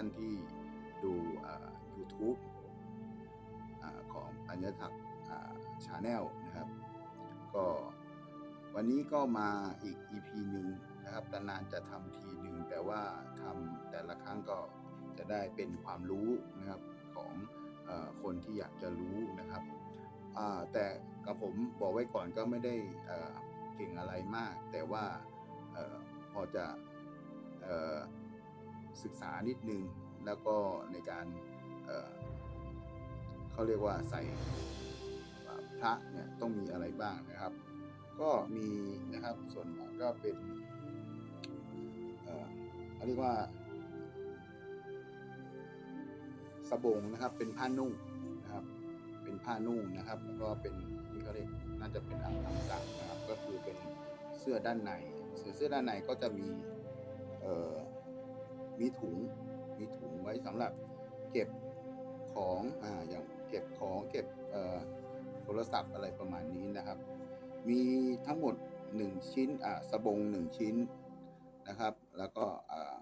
านที่ดูเอ่อ YouTube อ่าของปัญญาถักชาแนลนะครับ ก็วันนี้ก็มาอีก EP หนึ่งนะครับนานๆจะทำทีหนึ่งแต่ว่าทำแต่ละครั้งก็จะได้เป็นความรู้นะครับของอคนที่อยากจะรู้นะครับแต่กับผมบอกไว้ก่อนก็ไม่ได้เก่งอะไรมาก แต่ว่าออพอจะ ศึกษานิดนึง แล้วก็ในการเเขาเรียกว่าใส่พระเนี่ยต้องมีอะไรบ้างนะครับ ก็มีนะครับส่วนก็เป็นเอ่อเขาเรียกว่าสบงนะครับเป็นผ้านุ่งนะครับ เป็นผ้านุ่งนะครับ แล้วก็เป็นที่เขาเรียกน่าจะเป็นอังอังสะนะครับ ก็คือเป็นเสื้อด้านในเสื้อเสื้อด้านในก็จะมีเอ่อ มีถุง มีถุงไว้สำหรับเก็บของอ่าอย่างเก็บของเก็บเอ่อโทรศัพท์อะไรประมาณนี้นะครับ มีทั้งหมด 1 ชิ้นอ่าสบง 1 ชิ้นนะครับ แล้วก็อ่า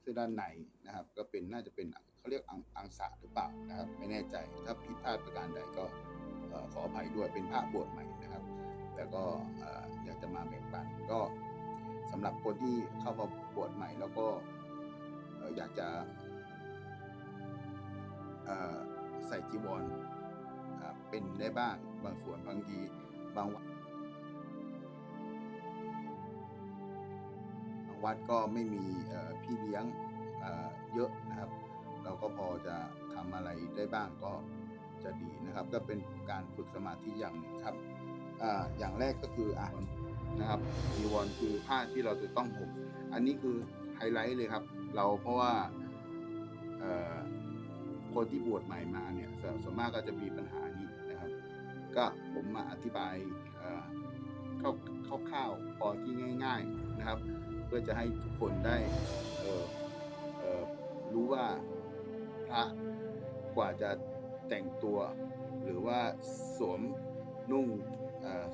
เสื้อด้านในนะครับ ก็เป็นน่าจะเป็นเขาเรียกอังอังสะหรือเปล่านะครับ ไม่แน่ใจถ้าผิดพลาดประการใดก็เอ่อขออภัยด้วยเป็นพระบวชใหม่นะครับ แต่ก็อ่ออยากจะมาแบ่งปันก็สำหรับคนที่เข้ามาบวชใหม่แล้วก็ อยากจะใส่จีวรเป็นได้บ้างบางส่วนบางทีบางวัดบางวัดก็ไม่มีพี่เลี้ยงเยอะนะครับ เราก็พอจะทำอะไรได้บ้างก็จะดีนะครับ ก็เป็นการฝึกสมาธิอย่างหนึ่งครับออย่างแรกก็คืออะนะครับจีวรคือผ้าที่เราจะต้องห่มอันนี้คือไฮไลท์เลยครับ เราเพราะว่าคนที่บวชใหม่มาเนี่ยส่วนมากก็จะมีปัญหานี้นะครับ ก็ผมมาอธิบายเอ่อคร่าวๆพอที่ง่าย ๆนะครับ เพื่อจะให้ทุกคนได้เออเออรู้ว่าพระกว่าจะแต่งตัว หรือว่าสวมนุ่ง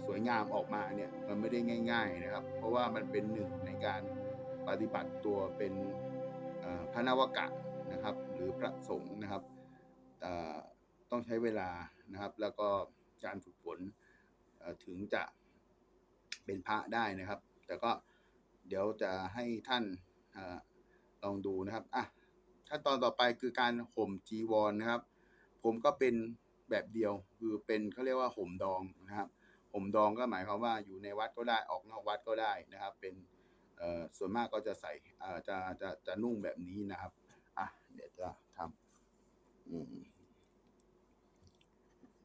สวยงามออกมาเนี่ยมันไม่ได้ง่าย ๆนะครับ เพราะว่ามันเป็นหนึ่งในการปฏิบัติตัวเป็น พระนวกะนะครับ หรือพระสงฆ์นะครับต้องใช้เวลานะครับ แล้วก็การฝึกฝนถึงจะเป็นพระได้นะครับ แต่ก็เดี๋ยวจะให้ท่านอลองดูนะครับอะขั้นตอนต่อไปคือการห่มจีวรนะครับ ผมก็เป็นแบบเดียวคือเป็นเขาเรียกว่าห่มดองนะครับห่มดองก็หมายความว่าอยู่ในวัดก็ได้ออกนอกวัดก็ได้นะครับ เป็น เอ่อส่วนมากก็จะใส่เอ่อจะจะจะนุ่งแบบนี้นะครับอะเดี๋ยวจะทำอืม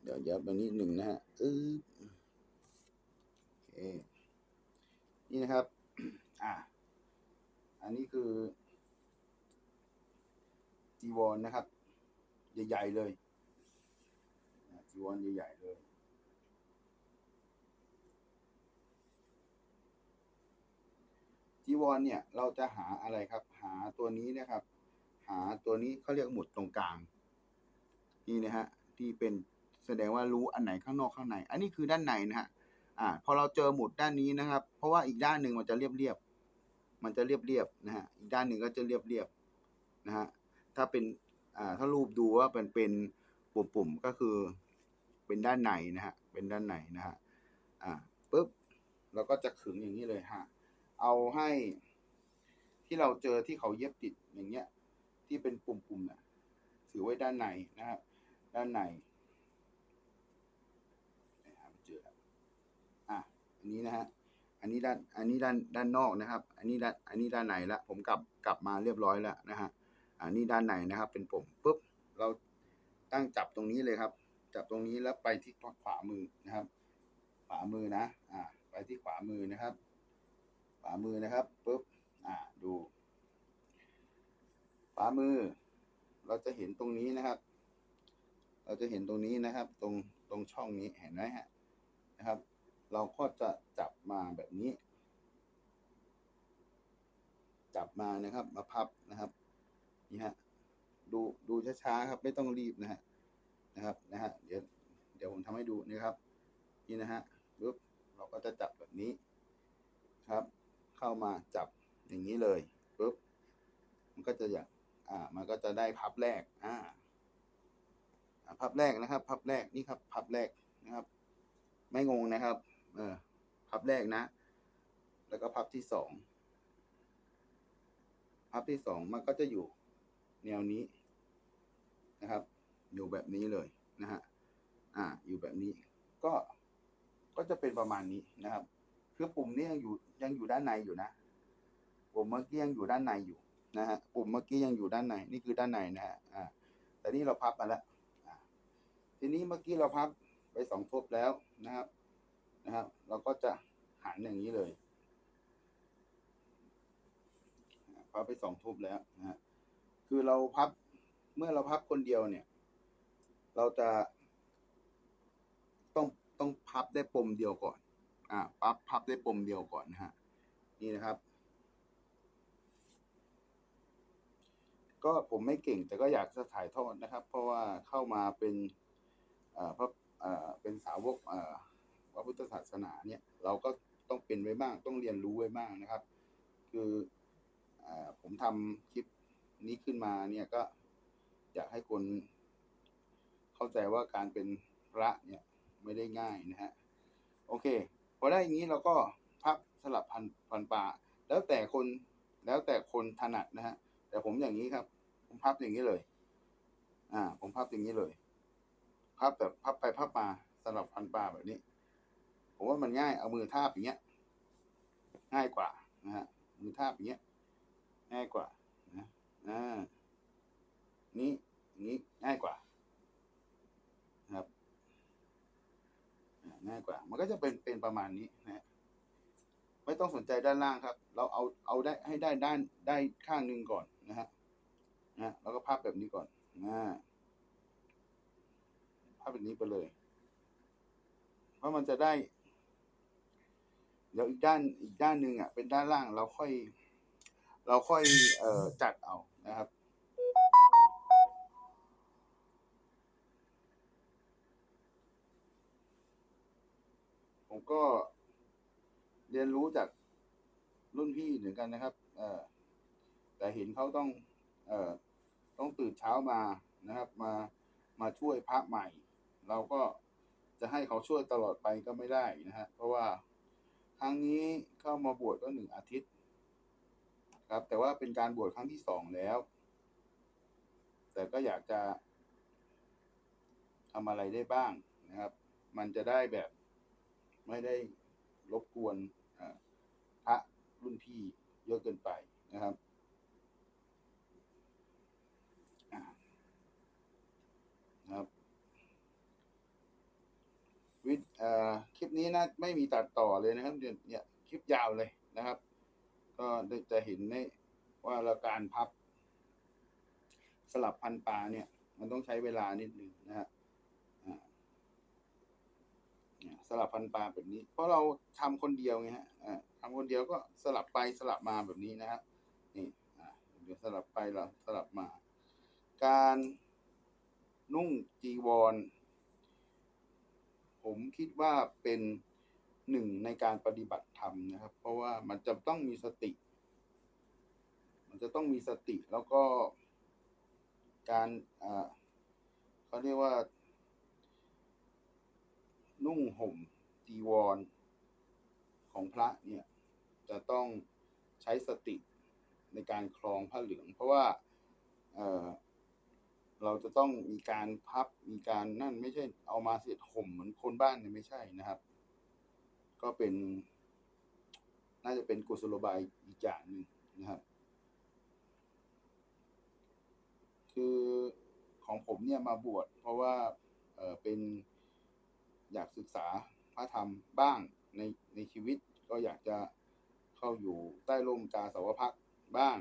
เดี๋ยวเดี๋ยวไปนิดหนึ่งนะฮะอึ๊บโอเคนี่นะครับอ่าอันนี้คือจีวรนะครับ ใหญ่ ๆ เลยจีวรใหญ่ ๆ เลย จีวรเนี่ยเราจะหาอะไรครับ หาตัวนี้นะครับ หาตัวนี้เขาเรียกหมุดตรงกลาง นี่นะฮะที่เป็นแสดงว่ารู้อันไหนข้างนอกข้างใน อันนี้คือด้านในนะฮะอ่าพอเราเจอหมุดด้านนี้นะครับ เพราะว่าอีกด้านหนึ่งมันจะเรียบเรียบๆมันจะเรียบเรียบๆนะฮะอีกด้านหนึ่งก็จะเรียบเรียบๆนะฮะถ้าเป็นอ่าถ้ารูปดูว่าเป็นเป็นปุ่มๆก็คือเป็นด้านในนะฮะเป็นด้านในนะฮะอ่าปุ๊บเราก็จะขึงอย่างนี้เลยฮะ เอาให้ที่เราเจอที่เขาเย็บติดอย่างเงี้ย ที่เป็นปุ่มๆน่ะถือไว้ด้านในนะครับด้านในนะครับเจออะอันนี้นะฮะอันนี้ด้านอันนี้ด้านด้านนอกนะครับ อันนี้ด้านอันนี้ด้านในละผมกลับกลับมาเรียบร้อยแล้วนะฮะอันนี้ด้านในนะครับ เป็นปุ่มปุ๊บเราตั้งจับตรงนี้เลยครับ จับตรงนี้แล้วไปที่ขวามือนะครับ ขวามือนะ อ่า ไปที่ขวามือนะครับามือนะครับปุ๊บอ่าดูขวามือ เราจะเห็นตรงนี้นะครับ เราจะเห็นตรงนี้นะครับ ตรงตรงช่องนี้เห็นไหมฮะนะครับ เราก็จะจับมาแบบนี้ จับมานะครับ มาพับนะครับนี่ฮะดูดูช้าๆครับ ไม่ต้องรีบนะฮะนะครับนะฮะเดี๋ยวเดี๋ยวผมทำให้ดูนะครับ นี่นะฮะปุ๊บเราก็จะจับแบบนี้ครับ เข้ามาจับอย่างนี้เลยปุ๊บมันก็จะอย่างอ่า มันก็จะได้พับแรกอ่าพับแรกนะครับ พับแรกนี่ครับ พับแรกนะครับ ไม่งงนะครับ เออ พับแรกนะ แล้วก็พับที่สองพับที่สองมันก็จะอยู่แนวนี้นะครับ อยู่แบบนี้เลยนะฮะอ่า อยู่แบบนี้ ก็ก็จะเป็นประมาณนี้นะครับ คือปุ่มนี้ยังอยู่ยังอยู่ด้านในอยู่นะปุ่มเมื่อกี้ยังอยู่ด้านในอยู่นะฮะปุ่มเมื่อกี้ยังอยู่ด้านในนี่คือด้านในนะฮะอ่าแต่นี่เราพับมาแล้วอ่าทีนี้เมื่อกี้เราพับไปสองทบแล้วนะครับนะครับ เราก็จะหันอย่างนี้เลยพับไปสองทบแล้วนะฮะคือเราพับเมื่อเราพับคนเดียวเนี่ย เราจะต้องต้องพับได้ปมเดียวก่อน อ่าพับพับได้ปมเดียวก่อนนะฮะ นี่นะครับ ก็ผมไม่เก่งแต่ก็อยากจะถ่ายทอดนะครับ เพราะว่าเข้ามาเป็นอ่อพระเอ่อเป็นสาวกอ่อพระพุทธศาสนาเนี่ย เราก็ต้องเป็นไว้บ้าง ต้องเรียนรู้ไว้บ้างนะครับ คืออ่อผมทำคลิปนี้ขึ้นมาเนี่ยก็อยากให้คนเข้าใจว่าการเป็นพระเนี่ยไม่ได้ง่ายนะฮะ โอเค อได้อย่างนี้เราก็พับสลับพันพันปลาแล้วแต่คนแล้วแต่คนถนัดนะฮะ แต่ผมอย่างนี้ครับ ผมพับอย่างนี้เลย อ่า ผมพับอย่างนี้เลย พับแบบพับไปพับมาสลับพันปลาแบบนี้ ผมว่ามันง่ายเอามือทาบอย่างเงี้ย ง่ายกว่านะฮะมือทาบอย่างเงี้ย ง่ายกว่านะอ่านี้อย่างนี้ง่ายกว่านะครับอ่าง่าย กว่า มันก็จะเป็นเป็นประมาณนี้นะฮะไม่ต้องสนใจด้านล่างครับ เราเอาเอาได้ให้ได้ด้านได้ข้างหนึ่งก่อนนะฮะนะแล้วก็พับแบบนี้ก่อนนะพับแบบนี้ไปเลยเพราะมันจะได้ เดี๋ยวอีกด้านอีกด้านหนึ่งอะเป็นด้านล่างเราค่อย เราค่อยเอ่อจัดเอานะครับ ก็เรียนรู้จากรุ่นพี่เหมือนกันนะครับ เออแต่เห็นเขาต้อง เอ่อต้องตื่นเช้ามานะครับ มามาช่วยพระใหม่ เราก็จะให้เขาช่วยตลอดไปก็ไม่ได้นะฮะเพราะว่าครั้งนี้เข้ามาบวชก็หนึ่งอาทิตย์ ครับ แต่ว่าเป็นการบวชครั้งที่สองแล้ว แต่ก็อยากจะทำอะไรได้บ้างนะครับ มันจะได้แบบ ไม่ได้รบกวนพระรุ่นพี่เยอะเกินไปนะครับนะครับวิดเอ่อคลิปนี้นะไม่มีตัดต่อเลยนะครับเดี๋ยวเนี่ยคลิปยาวเลยนะครับ ก็ได้จะเห็นในว่าเราการพับ สลับพันปลาเนี่ย มันต้องใช้เวลานิดนึงนะฮะอ่าเนี่ย สลับพันปลาแบบนี้ เพราะเราทำคนเดียวไงฮะอ่าทำคนเดียวก็สลับไปสลับมาแบบนี้นะฮะนี่เดี๋ยวสลับไปเราสลับมา การนุ่งจีวร ผมคิดว่าเป็นหนึ่งในการปฏิบัติธรรมนะครับ เพราะว่ามันจะต้องมีสติ มันจะต้องมีสติแล้วก็การเขาเรียกว่า นุ่งห่มจีวร ของพระเนี่ย จะต้องใช้สติในการคลองผ้าเหลือง เพราะว่าเออเราจะต้องมีการพับมีการนั่นไม่ใช่เอามาเสียดห่มเหมือนคนบ้านเนี่ยไม่ใช่นะครับ ก็เป็น น่าจะเป็นกุศโลบายอีกอย่างหนึ่งนะครับ คือของผมเนี่ยมาบวชเพราะว่าเออเป็น อยากศึกษาพระธรรมบ้างในในชีวิตก็อยากจะเข้าอยู่ใต้ร่มกาสาวพักบ้าง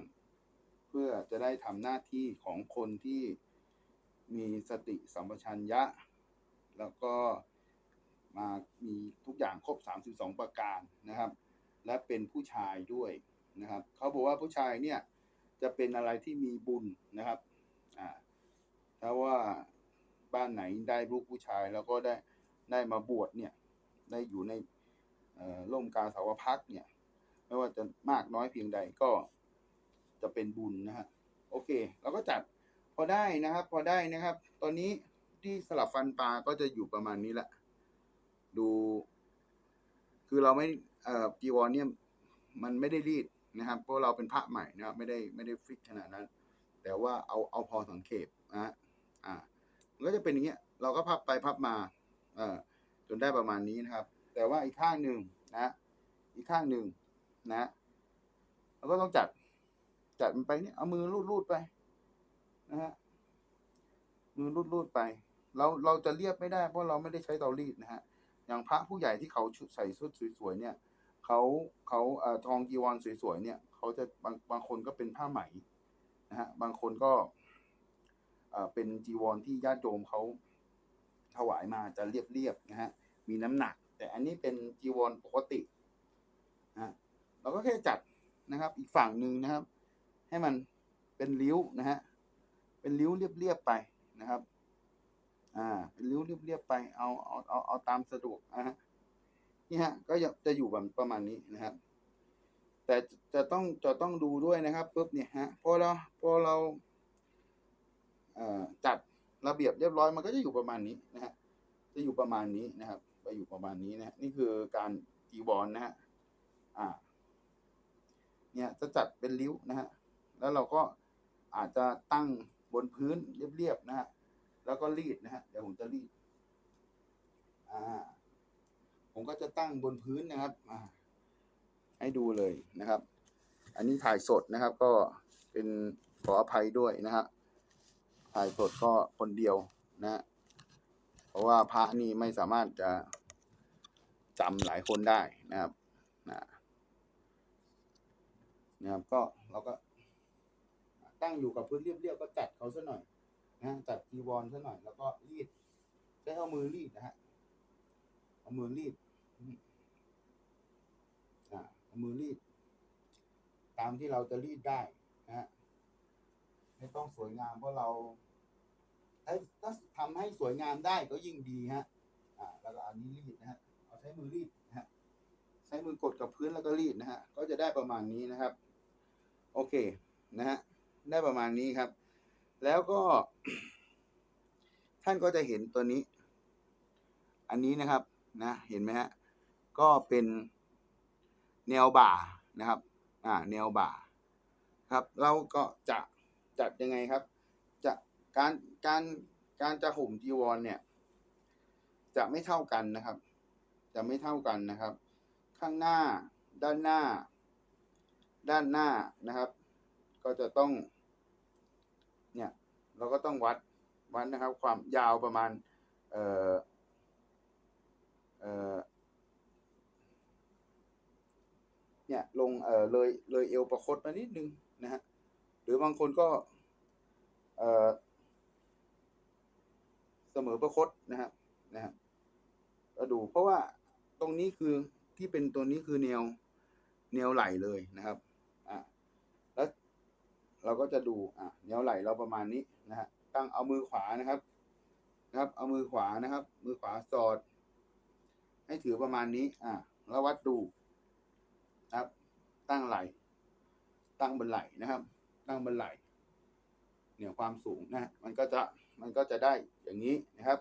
เพื่อจะได้ทำหน้าที่ของคนที่มีสติสัมปชัญญะ แล้วก็มามีทุกอย่างครบ 32 ประการนะครับ และเป็นผู้ชายด้วยนะครับเขาบอกว่าผู้ชายเนี่ยจะเป็นอะไรที่มีบุญนะครับอ่าถ้าว่าบ้านไหนได้ลูกผู้ชายแล้วก็ได้ ได้มาบวชเนี่ย ได้อยู่ในร่มกาสาวพักเนี่ย ไม่ว่าจะมากน้อยเพียงใดก็จะเป็นบุญนะฮะโอเคเราก็จัดพอได้นะครับ พอได้นะครับ ตอนนี้ที่สลับฟันปลาก็จะอยู่ประมาณนี้แหละ ดู คือเราไม่เอ่อจีวรเนี่ย มันไม่ได้รีดนะครับ เพราะเราเป็นพระใหม่นะครับ ไม่ได้ไม่ได้ฟิกขนาดนั้น แต่ว่าเอาเอาพอสังเขปนะฮะอ่ามันก็จะเป็นอย่างเงี้ย เราก็พับไปพับมา จนได้ประมาณนี้นะครับ แต่ว่าอีกข้างหนึ่งนะอีกข้างหนึ่งนะเราก็ต้องจัดจัดมันไปเนี่ยเอามือรูดรูดไปนะฮะมือรูดรูดไป เราเราจะเรียบไม่ได้เพราะเราไม่ได้ใช้เตารีดนะฮะอย่างพระผู้ใหญ่ที่เขาใส่ชุดสวยๆเนี่ยเขาเขาเอ่อทองจีวรสวยๆเนี่ยเขาจะบางบางคนก็เป็นผ้าไหมนะฮะบางคนก็เอ่อเป็นจีวรที่ญาติโยมเขา ถวายมาจะเรียบๆนะฮะมีน้ำหนัก แต่อันนี้เป็นจีวรปกตินะฮะเราก็แค่จัดนะครับ อีกฝั่งหนึ่งนะครับ ให้มันเป็นริ้วนะฮะเป็นริ้วเรียบๆไปนะครับ อ่า เป็นริ้วเรียบๆไปเอาเอาเอาเอาตามสะดวกนะฮะนี่ฮะ ก็จะอยู่แบบประมาณนี้นะครับแต่จะต้องจะต้องดูด้วยนะครับปุ๊บเนี่ยฮะพอเราพอเราจัด ระเบียบเรียบร้อยมันก็จะอยู่ประมาณนี้นะฮะจะอยู่ประมาณนี้นะครับไปอยู่ประมาณนี้นะนี่คือการจีวรนะฮะอ่า เนี่ยจะจัดเป็นริ้วนะฮะแล้วเราก็อาจจะตั้งบนพื้นเรียบๆนะฮะแล้วก็รีดนะฮะเดี๋ยวผมจะรีดอ่าผมก็จะตั้งบนพื้นนะครับอ่าให้ดูเลยนะครับ อันนี้ถ่ายสดนะครับ ก็เป็นขออภัยด้วยนะฮะ ถ่ายสดก็คนเดียวนะ เพราะว่าพระนี่ไม่สามารถจะจำหลายคนได้นะครับนะนะครับก็เราก็ตั้งอยู่กับพื้นเรียบๆก็จัดเขาซะหน่อยนะฮะจัดจีวรซะหน่อย แล้วก็รีดใช้เอามือรีดนะฮะเอามือรีดอ่าเอามือรีด ตามที่เราจะรีดได้นะฮะไม่ต้องสวยงามเพราะเรา ถ้าถ้าทำให้สวยงามได้ก็ยิ่งดีฮะอ่าแล้วก็อันนี้รีดนะฮะเอาใช้มือรีดนะฮะใช้มือกดกับพื้นแล้วก็รีดนะฮะก็จะได้ประมาณนี้นะครับ โอเคนะฮะได้ประมาณนี้ครับ แล้วก็ ท่านก็จะเห็นตัวนี้ อันนี้นะครับนะเห็นไหมฮะก็เป็นแนวบ่านะครับ อ่า แนวบ่า ครับ เราก็จะจัดยังไงครับ การการการจะห่มจีวรเนี่ย จะไม่เท่ากันนะครับ จะไม่เท่ากันนะครับ ข้างหน้าด้านหน้า ด้านหน้านะครับ ก็จะต้อง เนี่ย เราก็ต้องวัดวัดนะครับ ความยาวประมาณ เอ่อเอ่อเนี่ยลงเออเลยเลยเอวประคตมานิดนึงนะฮะหรือบางคนก็ เอ่อ เสมอประคตนะฮะนะฮะก็ดูเพราะว่าตรงนี้คือที่เป็นตัวนี้คือแนวแนวไหลเลยนะครับอ่าแล้วเราก็จะดูอ่าแนวไหลเราประมาณนี้นะฮะตั้งเอามือขวานะครับนะครับ เอามือขวานะครับ มือขวาสอด ให้ถือประมาณนี้อ่าแล้ววัดดูนะครับ ตั้งไหล ตั้งบนไหลนะครับ ตั้งบนไหลเหนี่ยความสูงนะมันก็จะ มันก็จะได้อย่างนี้นะครับ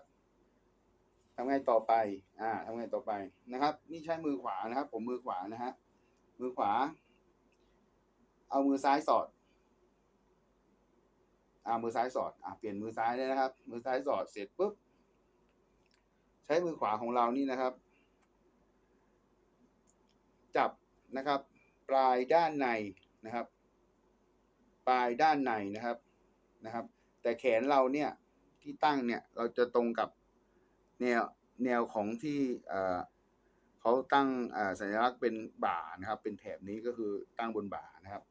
ทำไงต่อไป อ่าทำไงต่อไปนะครับ นี่ใช้มือขวานะครับ ผมมือขวานะฮะ มือขวา เอามือซ้ายสอด อ่า มือซ้ายสอด อ่าเปลี่ยนมือซ้ายเลยนะครับ มือซ้ายสอด เสร็จปุ๊บ ใช้มือขวาของเรานี่นะครับ จับนะครับ ปลายด้านในนะครับ ปลายด้านในนะครับ นะครับ แต่แขนเราเนี่ย ที่ตั้งเนี่ย เราจะตรงกับแนวแนวของที่เอ่อเขาตั้งอ่สัญลักษณ์เป็นบ่านะครับ เป็นแถบนี้ก็คือตั้งบนบ่านะครับ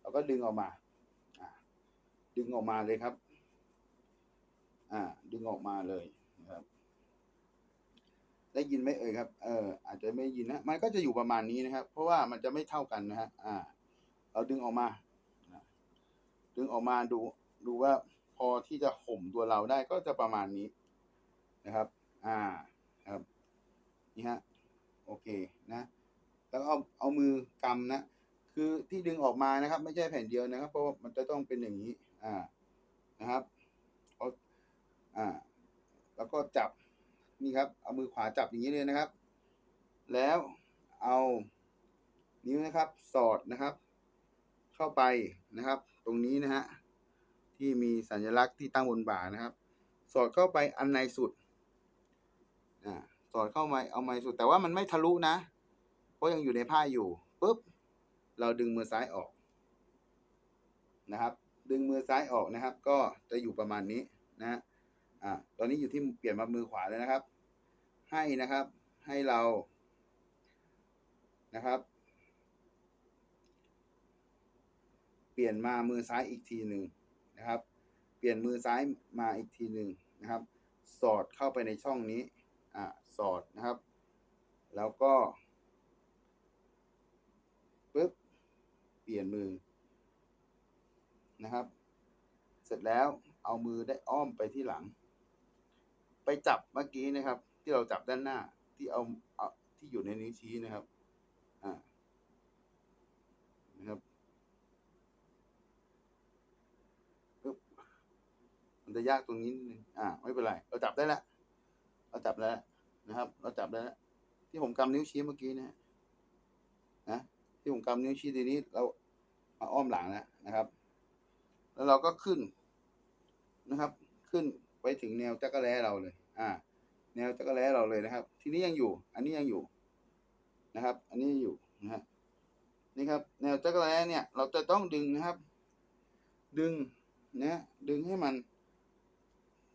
เราก็ดึงออกมาดึงออกมาเลยครับ อ่า ดึงออกมาเลยนะครับ ได้ยินไหมเอ่ยครับ เอออาจจะไม่ยินนะ มันก็จะอยู่ประมาณนี้นะครับ เพราะว่ามันจะไม่เท่ากันนะฮะ อ่า เราดึงออกมา ดึงออกมาดู ดูว่า อที่จะห่มตัวเราได้ก็จะประมาณนี้นะครับ อ่าครับนี่ฮะโอเคนะ แล้วเอาเอามือกำนะคือที่ดึงออกมานะครับ ไม่ใช่แผ่นเดียวนะครับ เพราะว่ามันจะต้องเป็นอย่างนี้ อ่านะครับเอาอ่า แล้วก็จับนี่ครับ เอามือขวาจับอย่างนี้เลยนะครับ แล้วเอานิ้วนะครับ สอดนะครับ เข้าไปนะครับ ตรงนี้นะฮะ ที่มีสัญลักษณ์ที่ตั้งบนบ่านะครับ สอดเข้าไปอันในสุดอ่าสอดเข้ามาเอาไม้สุด แต่ว่ามันไม่ทะลุนะ เพราะยังอยู่ในผ้าอยู่ปุ๊บเราดึงมือซ้ายออกนะครับ ดึงมือซ้ายออกนะครับ ก็จะอยู่ประมาณนี้นะฮะอ่าตอนนี้อยู่ที่เปลี่ยนมามือขวาแล้วนะครับ ให้นะครับ ให้เรานะครับ เปลี่ยนมามือซ้ายอีกทีหนึ่ง นะครับ เปลี่ยนมือซ้ายมาอีกทีหนึ่งนะครับ สอดเข้าไปในช่องนี้อ่าสอดนะครับ แล้วก็ปึ๊บเปลี่ยนมือนะครับ เสร็จแล้วเอามือได้อ้อมไปที่หลัง ไปจับเมื่อกี้นะครับ ที่เราจับด้านหน้าที่เอาเอาที่อยู่ในนิ้วชี้นะครับ อ่า นะครับปึ๊บ มันจะยากตรงนี้นิดนึงอ่า ไม่เป็นไร เราจับได้แล้วเราจับแล้วนะครับ เราจับได้แล้วที่ผมกำนิ้วชี้เมื่อกี้นะฮะนะที่ผมกำนิ้วชี้ทีนี้เรามาอ้อมหลังแล้วนะครับ แล้วเราก็ขึ้นนะครับ ขึ้นไปถึงแนวจักรแล้เราเลย อ่า แนวจักรแล้เราเลยนะครับ ทีนี้ยังอยู่ อันนี้ยังอยู่นะครับ อันนี้อยู่นะฮะนี่ครับ แนวจักรแล้เนี่ย เราจะต้องดึงนะครับ ดึงนะดึงให้มัน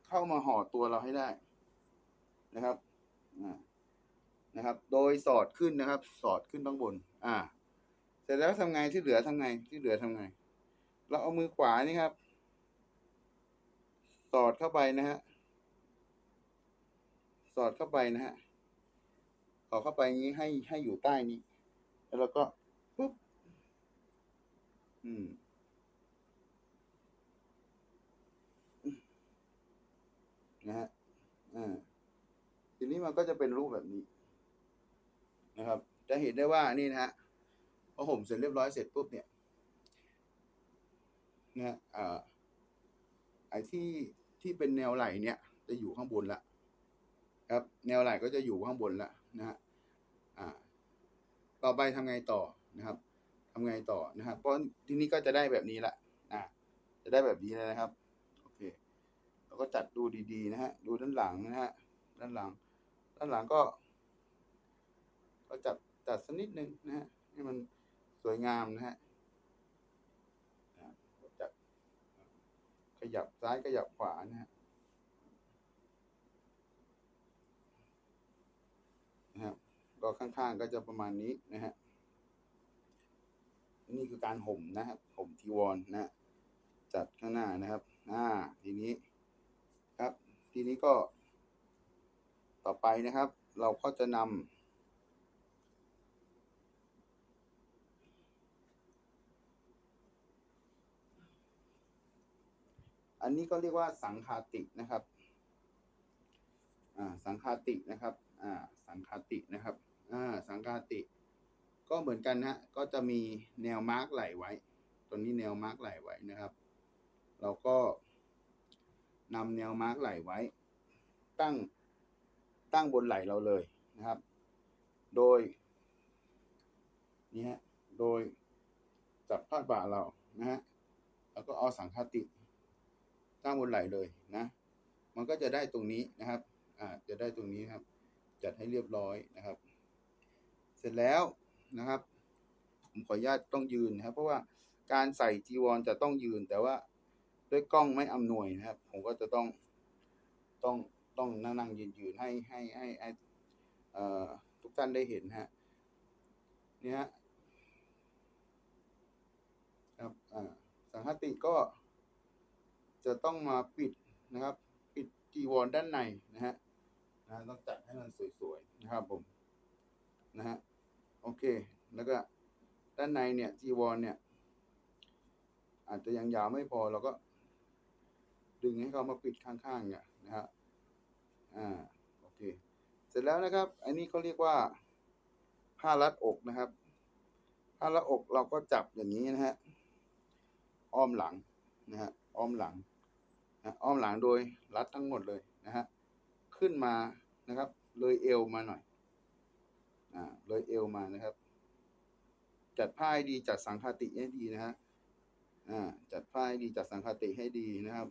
เข้ามาห่อตัวเราให้ได้นะครับนะครับ โดยสอดขึ้นนะครับ สอดขึ้นข้างบน อ่า เสร็จแล้วทำไงที่เหลือทำไงที่เหลือทำไง เราเอามือขวานี่ครับ สอดเข้าไปนะฮะสอดเข้าไปนะฮะสอดเข้าไปงี้ให้ให้อยู่ใต้นี้ แล้วเราก็ปุ๊บอืม นะฮะอ่าทีนี้มันก็จะเป็นรูปแบบนี้ นะครับ จะเห็นได้ว่านี่นะฮะพอห่มเสร็จเรียบร้อยเสร็จปุ๊บเนี่ยนะฮะอ่าไอ้ที่ที่เป็นแนวไหลเนี่ย จะอยู่ข้างบนละครับ แนวไหลก็จะอยู่ข้างบนละนะฮะอ่า ต่อไปทำไงต่อนะครับทำไงต่อนะครับเพราะทีนี้ก็จะได้แบบนี้ละอ่าจะได้แบบนี้เลยนะครับ เราก็จัดดูดีๆนะฮะ ดูด้านหลังนะฮะ ด้านหลัง ด้านหลังก็ ก็จัดจัดสักนิดนึงนะฮะ ให้มันสวยงามนะฮะจัดขยับซ้ายขยับขวานะฮะนะครับก็ข้างๆก็จะประมาณนี้นะฮะ นี่คือการห่มนะครับ ห่มทีวรนะฮะจัดข้างหน้านะครับ อ่า ทีนี้ ทีนี้ก็ ต่อไปนะครับ เราก็จะนำอันนี้ก็เรียกว่าสังคาตินะครับอ่าสังคาตินะครับอ่าสังคาตินะครับอ่าสังคาติ ก็เหมือนกันนะก็จะมีแนวมาร์กไหลไว้ ตัวนี้แนวมาร์กไหลไว้นะครับ เราก็ นำแนวมาร์กไหลไว้ ตั้งตั้งบนไหลเราเลยนะครับ โดยนี่ฮะโดยจับพาดบ่าเรานะฮะแล้วก็เอาสังคติ ตั้งบนไหลเลยนะ มันก็จะได้ตรงนี้นะครับอ่าจะได้ตรงนี้ครับ จัดให้เรียบร้อยนะครับ เสร็จแล้วนะครับ ผมขออนุญาตต้องยืนนะครับ เพราะว่าการใส่จีวรจะต้องยืนแต่ว่า ด้วยกล้องไม่อำนวยนะครับ ผมก็จะต้องต้องต้องนั่งนั่งยืนยืนให้ให้ให้ให้ทุกท่านได้เห็นฮะนี่ฮะครับอ่าสังคติก็จะต้องมาปิดนะครับ ปิดจีวรด้านในนะฮะนะต้องจัดให้มันสวยๆนะครับผมนะฮะโอเค แล้วก็ด้านในเนี่ยจีวรเนี่ย อาจจะยังยาวไม่พอเราก็ ดึงให้เขามาปิดข้างๆเนี่ยนะฮะอ่าโอเค เสร็จแล้วนะครับ อันนี้เขาเรียกว่าผ้ารัดอกนะครับ ผ้ารัดอกเราก็จับอย่างนี้นะฮะอ้อมหลังนะฮะอ้อมหลังนะอ้อมหลังโดยรัดทั้งหมดเลยนะฮะขึ้นมานะครับ เลยเอวมาหน่อยอ่าเลยเอวมานะครับ จัดผ้าให้ดีจัดสังคติให้ดีนะฮะอ่าจัดผ้าให้ดีจัดสังคติให้ดีนะครับ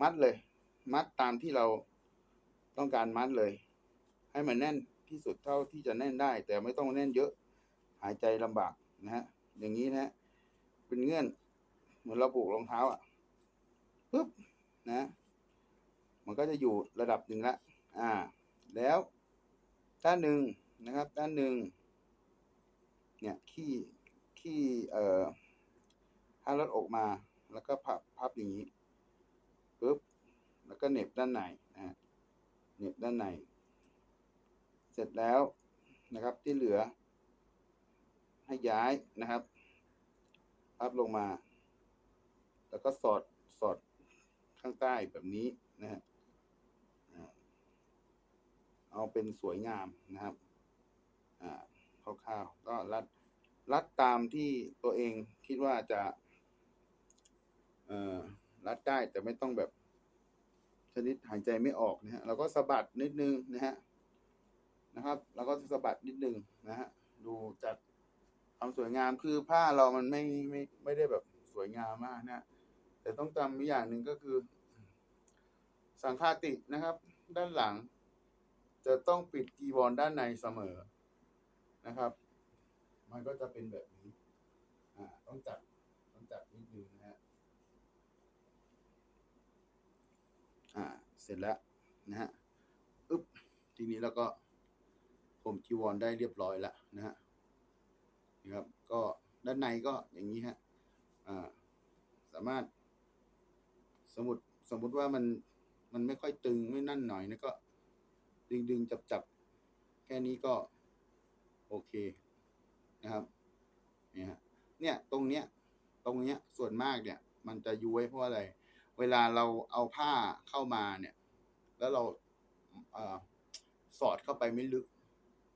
มัดเลย มัดตามที่เราต้องการมัดเลย ให้มันแน่นที่สุดเท่าที่จะแน่นได้ แต่ไม่ต้องแน่นเยอะหายใจลำบากนะฮะอย่างนี้นะฮะเป็นเงื่อนเหมือนเราผูกรองเท้าอะปุ๊บนะมันก็จะอยู่ระดับหนึ่งละอ่า แล้วด้านหนึ่งนะครับ ด้านหนึ่งเนี่ยขี้ขี้เอ่อถ้ารถออกมาแล้วก็พับพับอย่างนี้ ปุ๊บแล้วก็เน็บด้านในนะฮะเน็บด้านใน เสร็จแล้วนะครับที่เหลือ ให้ย้ายนะครับพับลงมา แล้วก็สอดสอดข้างใต้แบบนี้นะฮะเอาเป็นสวยงามนะครับอ่าคร่าวๆก็รัดรัดตามที่ตัวเองคิดว่าจะ เอ่อ รัดได้แต่ไม่ต้องแบบชนิดหายใจไม่ออกนะฮะเราก็สะบัดนิดนึงนะฮะนะครับแล้วก็สะบัดนิดนึงนะฮะดูจัดความสวยงามคือผ้าเรามันไม่ไม่ไม่ได้แบบสวยงามมากนะแต่ต้องจำอีกอย่างหนึ่งก็คือ สังฆาตินะครับ ด้านหลัง จะต้องปิดกีวรด้านในเสมอนะครับ มันก็จะเป็นแบบนี้ อ่า ต้องจัดต้องจัดนิดนึงนะฮะ อ่า เสร็จแล้วนะฮะอึ๊บทีนี้เราก็ผมจีวรได้เรียบร้อยแล้วนะฮะนี่ครับ ก็ด้านในก็อย่างนี้ฮะอ่าสามารถ สมมติสมมติว่ามันมันไม่ค่อยตึงไม่นั่นหน่อยนะก็ ดึงดึงจับจับแค่นี้ก็ โอเคนะครับเนี่ยฮะเนี่ยตรงเนี้ย ตรงเนี้ยส่วนมากเนี่ย มันจะย้วยเพราะอะไร เวลาเราเอาผ้าเข้ามาเนี่ย แล้วเราเออสอดเข้าไปไม่ลึก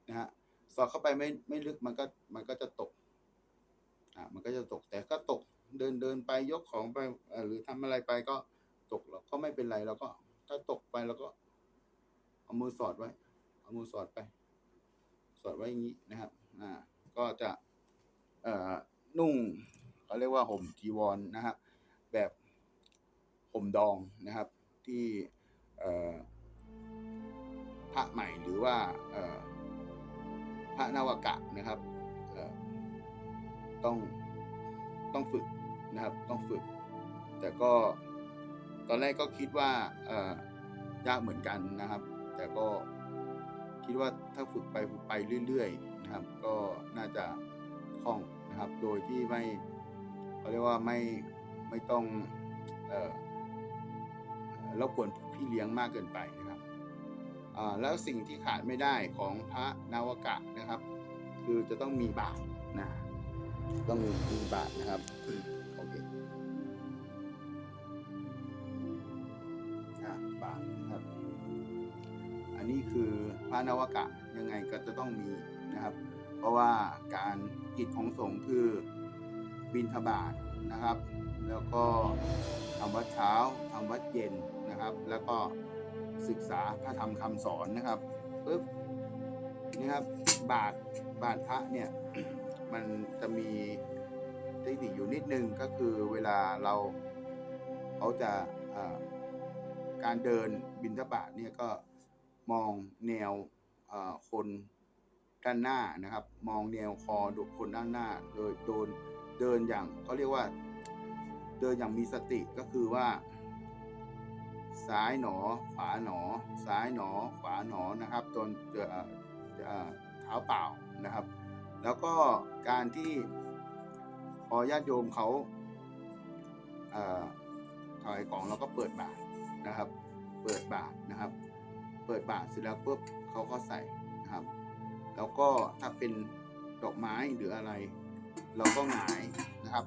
นะฮะสอดเข้าไปไม่ไม่ลึกมันก็มันก็จะตกอ่ามันก็จะตกแต่ก็ตกเดินเดินไปยกของไปหรือทำอะไรไปก็ตกแล้วก็ไม่เป็นไรเราก็ ถ้าตกไปเราก็ เอามือสอดไว้ เอามือสอดไป สอดไว้อย่างนี้นะครับ อ่า ก็จะเอ่อนุ่งเขาเรียกว่าห่มจีวรนะครับแบบ ห่มดองนะครับ ที่พระใหม่หรือว่าพระนวกะนะครับต้องต้องฝึกนะครับต้องฝึก แต่ก็ตอนแรกก็คิดว่ายากเหมือนกันนะครับ แต่ก็คิดว่าถ้าฝึกไปฝึกไปเรื่อยๆนะครับ ก็น่าจะคล่องนะครับ โดยที่ไม่เขาเรียกว่าไม่ไม่ต้องเอ่อ รบกวนพี่เลี้ยงมากเกินไปนะครับแล้วสิ่งที่ขาดไม่ได้ของพระนาวกะนะครับ คือจะต้องมีบาตรนะต้องมีบาทนะครับโอเคบาทนะครับ อันนี้คือพระนวกะยังไงก็จะต้องมีนะครับ เพราะว่าการกิจของสงฆ์คือบินทบาทนะครับ แล้วก็ทำวัดเช้าทำวัดเย็น นะครับ แล้วก็ศึกษาพระธรรมคำสอนนะครับปึ๊บนี่ครับบาทบาทพระเนี่ยมันจะมีเทคนิคอยู่นิดนึงก็คือเวลาเราเขาจะการเดินบินทบาทเนี่ยก็มองแนวคนด้านหน้านะครับ มองแนวคอดูคนด้านหน้า โดยโดนเดินอย่างเขาเรียกว่าเดินอย่างมีสติก็คือว่า ซ้ายหนอ ขวาหนอ ซ้ายหนอ ขวาหนอนะครับจนเอ่อเท้าเปล่านะครับ แล้วก็การที่พอญาติโยมเขาเอ่อยของเราก็เปิดบาตรนะครับ เปิดบาตรนะครับ เปิดบาตรเสร็จแล้วปุ๊บเขาก็ใส่นะครับ แล้วก็ถ้าเป็นดอกไม้หรืออะไร เราก็หงายนะครับ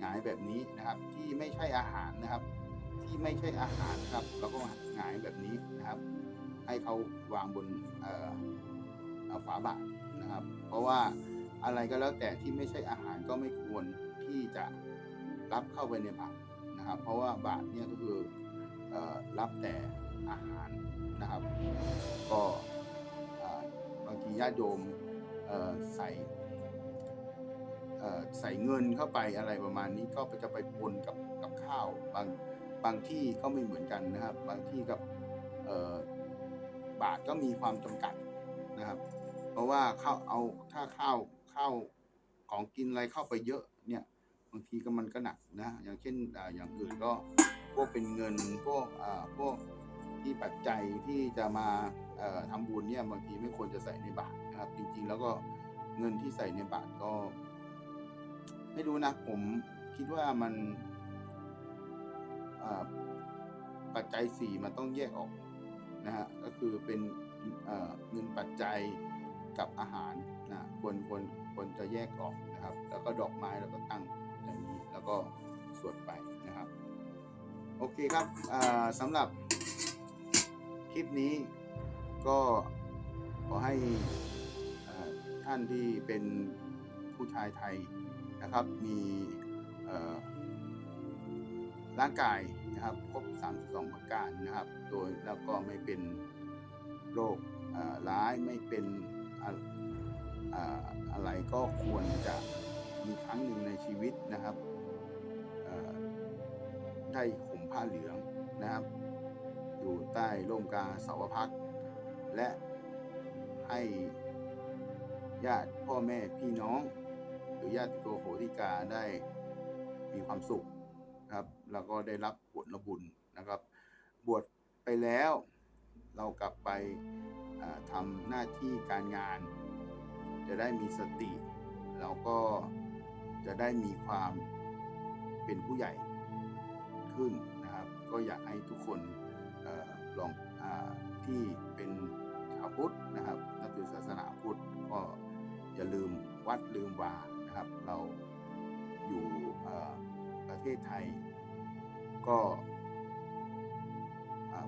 หงายแบบนี้นะครับที่ไม่ใช่อาหารนะครับ ที่ไม่ใช่อาหารนะครับ เราก็หงายแบบนี้นะครับ ให้เขาวางบนฝาบาตรนะครับ เพราะว่าอะไรก็แล้วแต่ที่ไม่ใช่อาหารก็ไม่ควรที่จะรับเข้าไปในบาตรนะครับ เพราะว่าบาทเนี่ยก็คืออรับแต่อาหารนะครับ ก็บางทีญาติโยมใส่เอ่อใส่เงินเข้าไปอะไรประมาณนี้ก็จะไปปนกับกับข้าวบาง บางที่ก็ไม่เหมือนกันนะครับ บางที่กับบาทก็มีความจำกัดนะครับ เพราะว่าข้าวเอาถ้าข้าวข้าวของกินอะไรเข้าไปเยอะเนี่ยบางทีก็มันก็หนักนะอย่างเช่นอย่างอื่นก็พวกเป็นเงินพวกอ่าพวกที่ปัจจัยที่จะมาเอ่อทำบุญเนี่ยบางทีไม่ควรจะใส่ในบาตรนะครับ จริงๆ แล้วก็เงินที่ใส่ในบาตรก็ ไม่รู้นะผมคิดว่ามัน ปัจจัยสี่มันต้องแยกออกนะฮะก็คือเป็นเงินปัจจัยกับอาหารนะควรควรควรจะแยกออกนะครับ แล้วก็ดอกไม้แล้วก็ตั้งอย่างนี้แล้วก็สวดไปนะครับ โอเคครับสำหรับคลิปนี้ก็ขอให้ท่านที่เป็นผู้ชายไทยนะครับ มีอ ร่างกายนะครับครบ 32 ประการนะครับ โดยแล้วก็ไม่เป็นโรคอ่าร้ายไม่เป็นอะอ่าอะไรก็ควรจะมีครั้งหนึ่งในชีวิตนะครับได้ห่มผ้าเหลืองนะครับ อยู่ใต้ร่มกาสาวพักและให้ญาติพ่อแม่พี่น้อง หรือญาติโกโหติกาได้มีความสุข แล้วก็ได้รับผลบุญนะครับ บวชไปแล้วเรากลับไปอ่าทำหน้าที่การงาน จะได้มีสติ เราก็จะได้มีความเป็นผู้ใหญ่ขึ้นนะครับ ก็อยากให้ทุกคนอลองอที่เป็นชาวพุทธนะครับนับถือศาสนาพุทธก็อย่าลืมวัดลืมวานะครับ เราอยู่ประเทศไทย ก็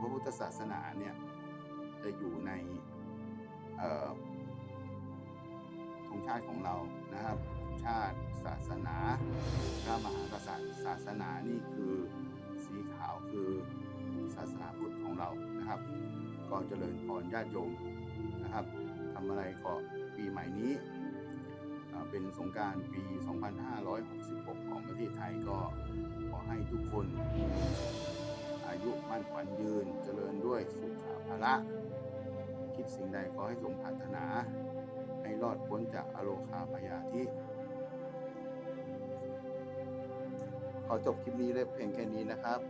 พระพุทธศาสนาเนี่ยจะอยู่ในธงชาติของเรานะครับ ชาติศาสนาพระมหากษัตริย์ศาสนานี่คือสีขาวคือศาสนาพุทธของเรานะครับ ก็เจริญพรญาติโยมนะครับทำอะไรก็ปีใหม่นี้ เป็นสงการปี 2566 ของประเทศไทยก็ขอให้ทุกคนอายุมั่นขวัญยืนเจริญด้วยสุขภาระคิดสิ่งใดขอให้สมปรารถนา ให้รอดพ้นจากอโลคาพยาธิขอจบคลิปนี้เลยเพียงแค่นี้นะครับ